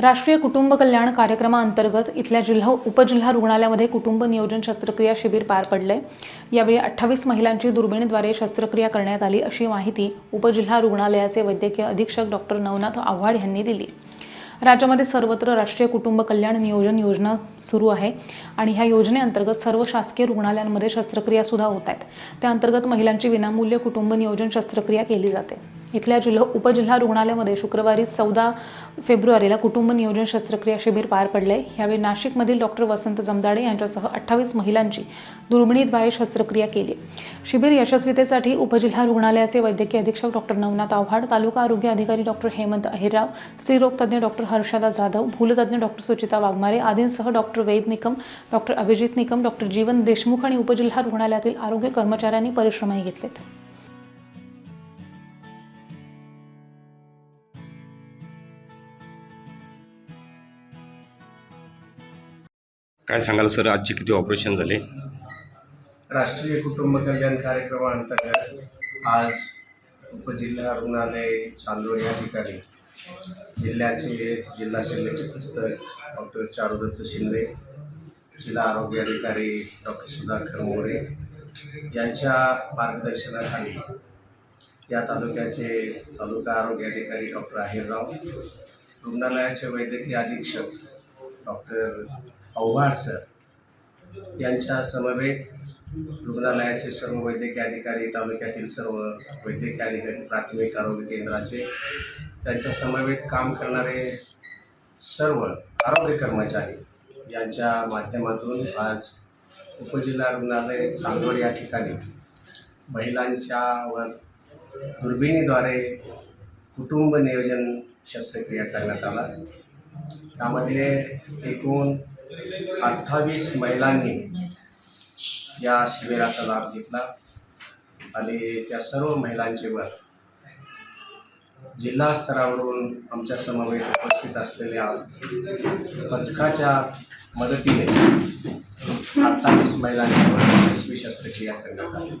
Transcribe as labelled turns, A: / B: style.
A: राष्ट्रीय कुटुंब कल्याण कार्यक्रमाअंतर्गत इथल्या जिल्हा उपजिल्हा रुग्णालयामध्ये कुटुंब नियोजन शस्त्रक्रिया शिबिर पार पडले यावेळी अठ्ठावीस महिलांची दुर्बिणीद्वारे शस्त्रक्रिया करण्यात आली अशी माहिती उपजिल्हा रुग्णालयाचे वैद्यकीय अधीक्षक डॉक्टर नवनाथ आव्हाड यांनी दिली. राज्यामध्ये सर्वत्र राष्ट्रीय कुटुंब कल्याण नियोजन योजना सुरू आहे आणि ह्या योजनेअंतर्गत सर्व शासकीय रुग्णालयांमध्ये शस्त्रक्रिया सुद्धा होत आहेत. त्या अंतर्गत महिलांची विनामूल्य कुटुंब नियोजन शस्त्रक्रिया केली जाते. इथल्या जिल्हा उपजिल्हा रुग्णालयामध्ये शुक्रवारी चौदा फेब्रुवारीला कुटुंब नियोजन शस्त्रक्रिया शिबिर पार पडले यावेळी नाशिकमधील डॉक्टर वसंत जमदाडे यांच्यासह अठ्ठावीस महिलांची दुर्बिणीद्वारे शस्त्रक्रिया केली. शिबिर यशस्वीतेसाठी उपजिल्हा रुग्णालयाचे वैद्यकीय अधीक्षक डॉक्टर नवनाथ आव्हाड तालुका आरोग्य अधिकारी डॉक्टर हेमंत अहिरराव स्त्रीरोगतज्ञ डॉक्टर हर्षदा जाधव भूलतज्ञ डॉक्टर सुचिता वाघमारे आदींसह doctor Ved Nikam doctor Abhijit Nikam doctor Jeevan Deshmukh आणि उपजिल्हा रुग्णालयातील आरोग्य कर्मचाऱ्यांनी परिश्रमही घेतलेत.
B: काय सांगाल सर? आजचे किती ऑपरेशन झाले?
C: राष्ट्रीय कुटुंब कल्याण कार्यक्रमाअंतर्गत आज उपजिल्हा रुग्णालय चांदोड या ठिकाणी जिल्ह्याचे जिल्हा शल्य चिकित्सक डॉक्टर चारुदत्त शिंदे जिल्हा आरोग्य अधिकारी डॉक्टर सुधाकर मोरे यांच्या मार्गदर्शनाखाली या तालुक्याचे तालुका आरोग्य अधिकारी डॉक्टर अहिरराव रुग्णालयाचे वैद्यकीय अधीक्षक डॉक्टर आव्हाड सर यांच्या समवेत रुग्णालयाचे सर्व वैद्यकीय अधिकारी तालुक्यातील सर्व वैद्यकीय अधिकारी प्राथमिक आरोग्य केंद्राचे त्यांच्या समवेत काम करणारे सर्व आरोग्य कर्मचारी यांच्या माध्यमातून आज उपजिल्हा रुग्णालय चांदोड या ठिकाणी महिलांच्यावर दुर्बिणीद्वारे कुटुंब नियोजन शस्त्रक्रिया करण्यात आला. त्यामध्ये एकूण अठ्ठावीस महिलांनी या शिबिराचा लाभ घेतला आणि त्या सर्व महिलांचे वर जिल्हा स्तरावरून आमच्या समवेत उपस्थित असलेल्या पथकाच्या मदतीने अठ्ठावीस महिलांच्यावर यशस्वी शस्त्रक्रिया करण्यात आली.